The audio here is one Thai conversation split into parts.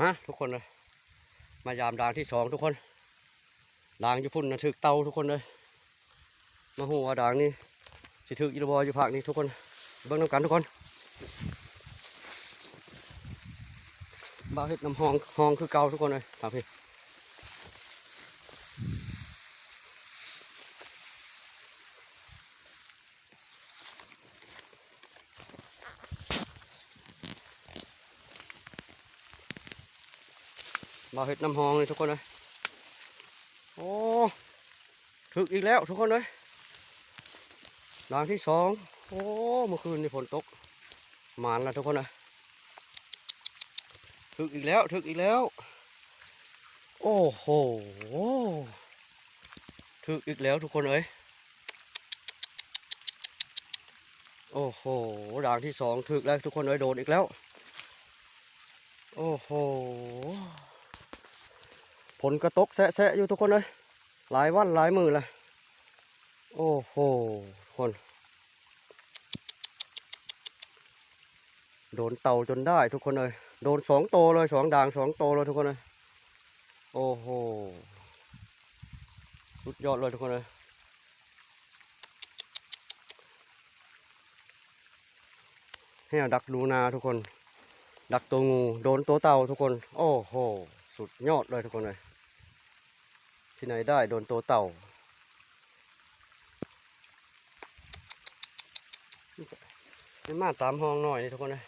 มาทุกคนเลยมายามด่างที่สองทุกคนด่างอยู่พุ่นนะถึกเตาทุกคนเลยมาหัวด่างนี่สิถึกอีรบออยู่ภาคนี้ทุกคนเบิ้งน้ำกันทุกคนบ้าเห็ดน้ำหองหองคือเก่าทุกคนเลยครับพี่ บ้าเฮ็ดน้ำหองเลยทุกคนเลยโอ้ถึกอีกแล้วทุกคนเลยด่างที่สองโอ้เมื่อคืนนี่ฝนตกหมานแล้วทุกคนเลยถึกอีกแล้วถึกอีกแล้ว โอ้โหถึกอีกแล้วทุกคนเอ้ยโอ้โหด่างที่สองถึกแล้วทุกคนเอ้ยโดนอีกแล้ว โอ้โห ผลกระตกแซะๆอยู่ทุกคนเลยหลายวันหลายมือเละโอ้โหคนโดนเต่าจนได้ทุกคนเลยโดนสองโตวเลยสองด่างสองโตวเลยทุกคนเลยโอ้โหสุดยอดเลยทุกคนเลยให้ดักดูนาทุกคน ดักตัวงู โดนตัวเต่าทุกคน โอ้โห สุดยอดเลยทุกคนเลย ที่ไหนได้โดนตัวเต่าไม่มาตามห้องหน่อยนี่ทุกคนเลย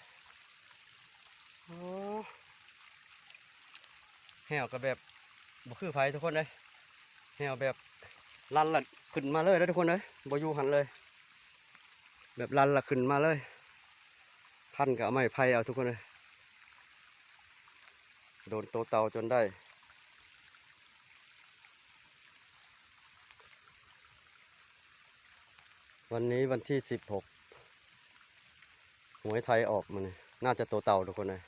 โอ้แหวก็แบบบ่คือไผทุกคนเลยแหวแบบลันละขึ้นมาเลยแล้วทุกคนเลยบ่อยู่หันเลย แบบลันละขึ้นมาเลย พันกับไม้ไผ่เอาทุกคนเลยโดนโตเตาจนได้ วันนี้วันที่สิบหกหวยไทยออกมาเนี่ยน่าจะตัวเต่าทุกคนเลย